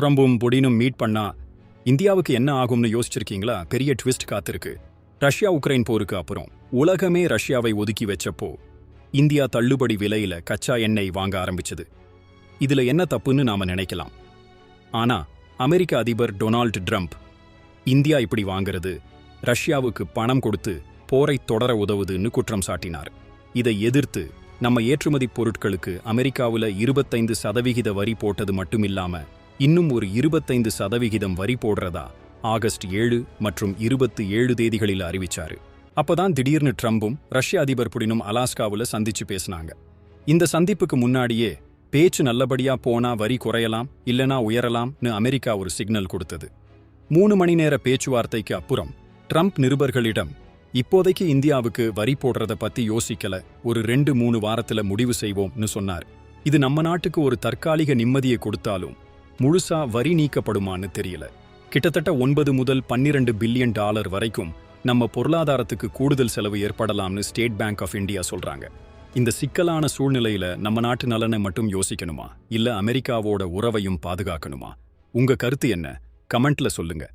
ட்ரம்பும் புடினும் meet பண்ணா இந்தியாவுக்கு என்ன ஆகும்னு யோசிச்சிருக்கீங்களா? பெரிய ட்விஸ்ட் காத்திருக்கு. ரஷ்யா உக்ரைன் போருக்கு அப்புறம் உலகமே ரஷ்யாவை ஒதுக்கி வச்சப்போ இந்தியா தள்ளுபடி விலையில கச்சா எண்ணெய் வாங்க ஆரம்பிச்சது. இதுல என்ன தப்புன்னு நாம நினைக்கலாம். ஆனா அமெரிக்க அதிபர் டொனால்ட் ட்ரம்ப் இந்தியா இப்படி வாங்குறது ரஷ்யாவுக்கு பணம் கொடுத்து போரை தொடர உதவுதுன்னு குற்றம் சாட்டினார். இதை எதிர்த்து நம்ம ஏற்றுமதி பொருட்களுக்கு அமெரிக்காவுல இருபத்தைந்து சதவிகித வரி போட்டது மட்டுமில்லாம இன்னும் ஒரு இருபத்தைந்து சதவிகிதம் வரி போடுறதா? ஆகஸ்ட் ஏழு மற்றும் இருபத்து ஏழு தேதிகளில் அறிவிச்சாரு. அப்பதான் திடீர்னு ட்ரம்பும் ரஷ்ய அதிபர் புடினும் அலாஸ்காவுல சந்திச்சு பேசினாங்க. இந்த சந்திப்புக்கு முன்னாடியே பேச்சு நல்லபடியா போனா வரி குறையலாம் இல்லனா உயரலாம்னு அமெரிக்கா ஒரு சிக்னல் கொடுத்தது. மூணு மணி நேர பேச்சுவார்த்தைக்கு அப்புறம் ட்ரம்ப் நிருபர்களிடம் இப்போதைக்கு இந்தியாவுக்கு வரி போடுறத பத்தி யோசிக்கல ஒரு ரெண்டு மூணு வாரத்துல முடிவு செய்வோம்னு சொன்னார். இது நம்ம நாட்டுக்கு ஒரு தற்காலிக நிம்மதியை கொடுத்தாலும் முழுசா வரி நீக்கப்படுமான்னு தெரியல. கிட்டத்தட்ட ஒன்பது முதல் பன்னிரண்டு பில்லியன் டாலர் வரைக்கும் நம்ம பொருளாதாரத்துக்கு கூடுதல் செலவு ஏற்படலாம்னு ஸ்டேட் பேங்க் ஆஃப் இந்தியா சொல்றாங்க. இந்த சிக்கலான சூழ்நிலையில நம்ம நாட்டு நலனை மட்டும் யோசிக்கணுமா? இல்ல அமெரிக்காவோட உறவையும் பாதுகாக்கணுமா? உங்க கருத்து என்ன? கமெண்ட்ல சொல்லுங்க.